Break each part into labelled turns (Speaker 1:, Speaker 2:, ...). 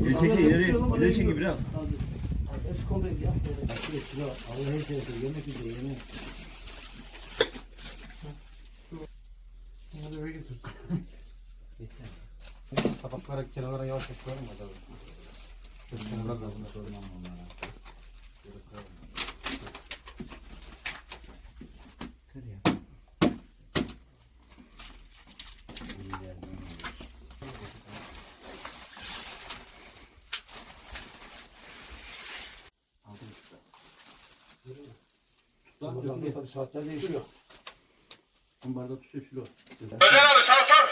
Speaker 1: İleri çekin ileri. İleri çekin biraz. Hepsi kol rengi ya. Allah'ın seversen yemek üzere yemek.
Speaker 2: Bunu eve getir.
Speaker 1: Tabaklara kenarlara yavaş yavaş koyalım mı? Kenarlara da bunu sormam onlara. Kır ya. Buradan tabii saatler değişiyor. Ambarda tutuyor kilo.
Speaker 3: Özel abi sağ sağ.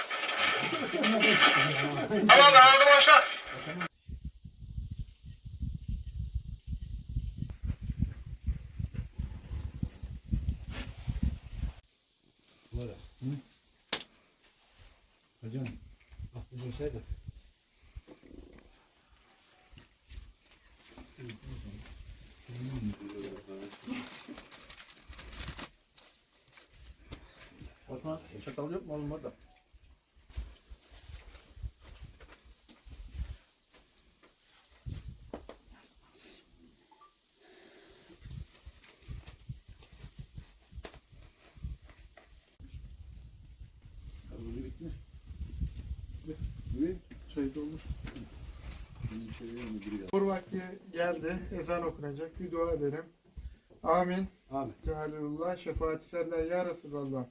Speaker 3: Tamam aldım başla.
Speaker 1: Böyle. Hı? Hocam. Bak bu dursaydı.
Speaker 2: Osman çatal yok mu oğlum orada? Çay dolmuş. Vur vakti geldi. Ezan okunacak. Bir dua edelim. Amin.
Speaker 1: Amin.
Speaker 2: Cehalullah. Şefaati senden ya Resulallah.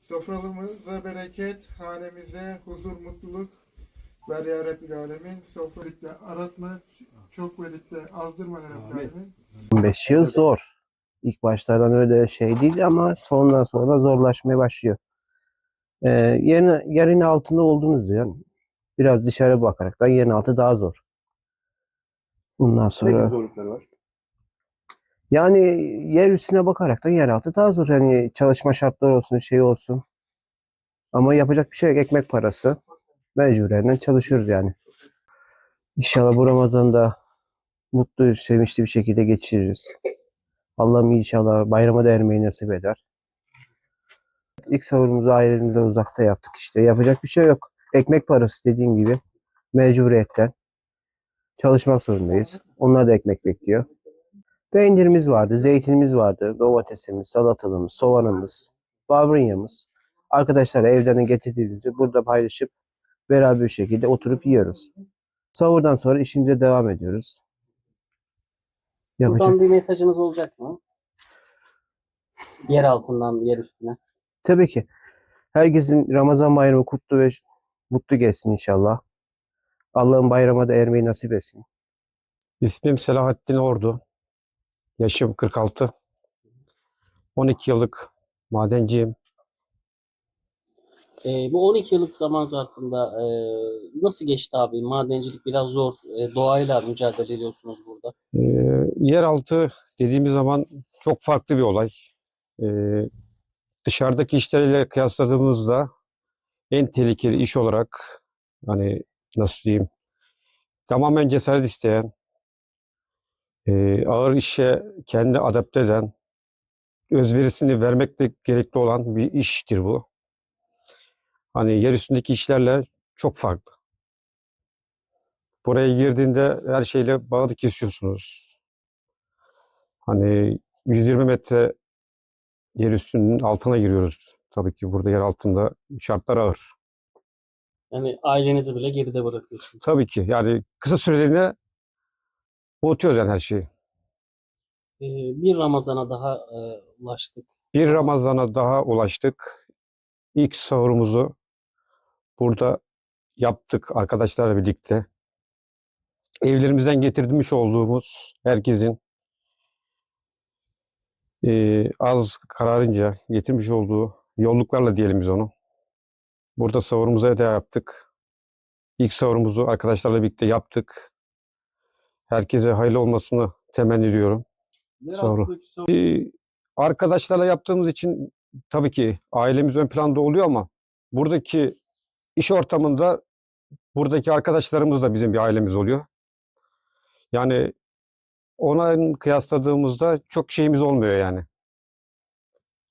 Speaker 2: Sofralımıza bereket, hanemize huzur, mutluluk ver ya Rabbil Alemin. Sofralıkta aratma, çok velitte azdırma ya Rabbil. Alemin.
Speaker 4: 15 yıl zor. İlk başlardan öyle şey değil ama sondan sonra zorlaşmaya başlıyor. Ee, yerin, yerin altında olduğunuz diyor. Biraz dışarı bakaraktan yerin altı daha zor. Bundan sonra
Speaker 5: zorlukları var?
Speaker 4: yani yer üstüne bakaraktan yer altı daha zor. Yani çalışma şartları olsun, şey olsun. Ama yapacak bir şey yok. Ekmek parası. Mecburen çalışıyoruz yani. İnşallah bu Ramazan'da mutlu, sevinçli bir şekilde geçiririz. Allah'ım inşallah bayrama da ermeyi nasip eder. İlk sahurumuzu ailemizden uzakta yaptık işte. Yapacak bir şey yok. Ekmek parası dediğim gibi mecburiyetten çalışmak zorundayız. Onlar da ekmek bekliyor. Peynirimiz vardı, zeytinimiz vardı, domatesimiz, salatalığımız, soğanımız, barbunyamız. Arkadaşlarla evden getirdiğimizi burada paylaşıp beraber bir şekilde oturup yiyoruz. Sahurdan sonra işimize devam ediyoruz. Yapacak
Speaker 6: Buradan bir mesajınız olacak mı? Yer altından yer üstüne.
Speaker 4: Tabii ki. Herkesin Ramazan bayramı kutlu ve mutlu geçsin inşallah. Allah'ın bayrama da ermeyi nasip etsin.
Speaker 5: İsmim Selahattin Ordu. Yaşım 46. 12 yıllık madenciyim.
Speaker 6: Ee, bu 12 yıllık zaman zarfında e, nasıl geçti abi? Madencilik biraz zor. E, doğayla mücadele ediyorsunuz burada.
Speaker 5: Ee, yeraltı dediğimiz zaman çok farklı bir olay. Ee, dışarıdaki işlerle kıyasladığımızda en tehlikeli iş olarak hani nasıl diyeyim tamamen cesaret isteyen, e, ağır işe kendi adapte eden, özverisini vermekle gerekli olan bir iştir bu. Hani yer üstündeki işlerle çok farklı. Buraya girdiğinde her şeyle bağlı kesiyorsunuz. Hani 120 metre yer üstünün altına giriyoruz. Tabii ki burada yer altında şartlar ağır.
Speaker 6: Yani ailenizi bile geride bırakıyorsunuz.
Speaker 5: Tabii ki yani kısa süreliğine unutuyoruz yani her şeyi.
Speaker 6: Ee, bir Ramazan'a daha e, ulaştık.
Speaker 5: Bir Ramazan'a daha ulaştık. İlk sahurumuzu burada yaptık arkadaşlarla birlikte. Evlerimizden getirmiş olduğumuz herkesin az kararınca getirmiş olduğu yolluklarla diyelim biz onu. Burada sahurumuzu da yaptık. İlk sahurumuzu arkadaşlarla birlikte yaptık. Herkese hayırlı olmasını temenni ediyorum. Sahuru. Ee, arkadaşlarla yaptığımız için tabii ki ailemiz ön planda oluyor ama buradaki iş ortamında buradaki arkadaşlarımız da bizim bir ailemiz oluyor. Yani ona kıyasladığımızda çok şeyimiz olmuyor yani.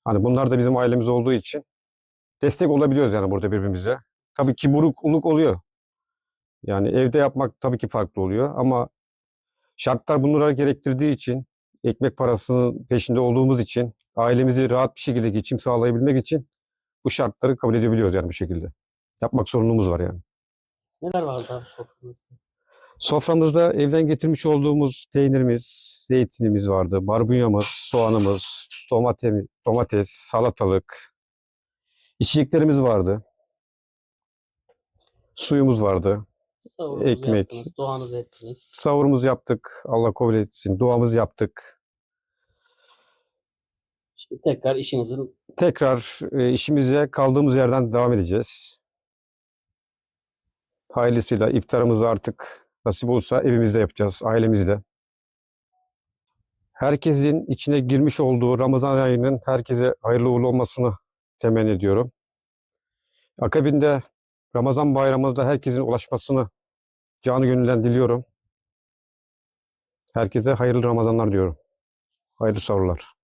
Speaker 5: Hani bunlar da bizim ailemiz olduğu için destek olabiliyoruz yani burada birbirimize. Tabii ki burukluk oluyor. Yani evde yapmak tabii ki farklı oluyor ama Şartlar bunları gerektirdiği için, ekmek parasının peşinde olduğumuz için, ailemizi rahat bir şekilde geçim sağlayabilmek için bu şartları kabul edebiliyoruz yani bu şekilde. Yapmak zorunluluğumuz var yani.
Speaker 6: Neler vardı abi sofranızda?
Speaker 5: Soframızda evden getirmiş olduğumuz peynirimiz, zeytinimiz vardı, barbunyamız, soğanımız, domates, domates, salatalık, içeceklerimiz vardı. Suyumuz vardı.
Speaker 6: Savurunuzu
Speaker 5: Ekmek.
Speaker 6: yaptınız, duanızı ettiniz.
Speaker 5: Savurumuzu yaptık. Allah kabul etsin. Duamızı yaptık.
Speaker 6: Şimdi tekrar işinizin
Speaker 5: Tekrar e, işimize kaldığımız yerden devam edeceğiz. Hayırlısıyla iftarımızı artık nasip olursa evimizde yapacağız, ailemizde. Herkesin içine girmiş olduğu Ramazan ayının herkese hayırlı uğurlu olmasını temenni ediyorum. Akabinde Ramazan bayramına da herkesin ulaşmasını canı gönülden diliyorum. Herkese hayırlı Ramazanlar diyorum. Hayırlı sahurlar.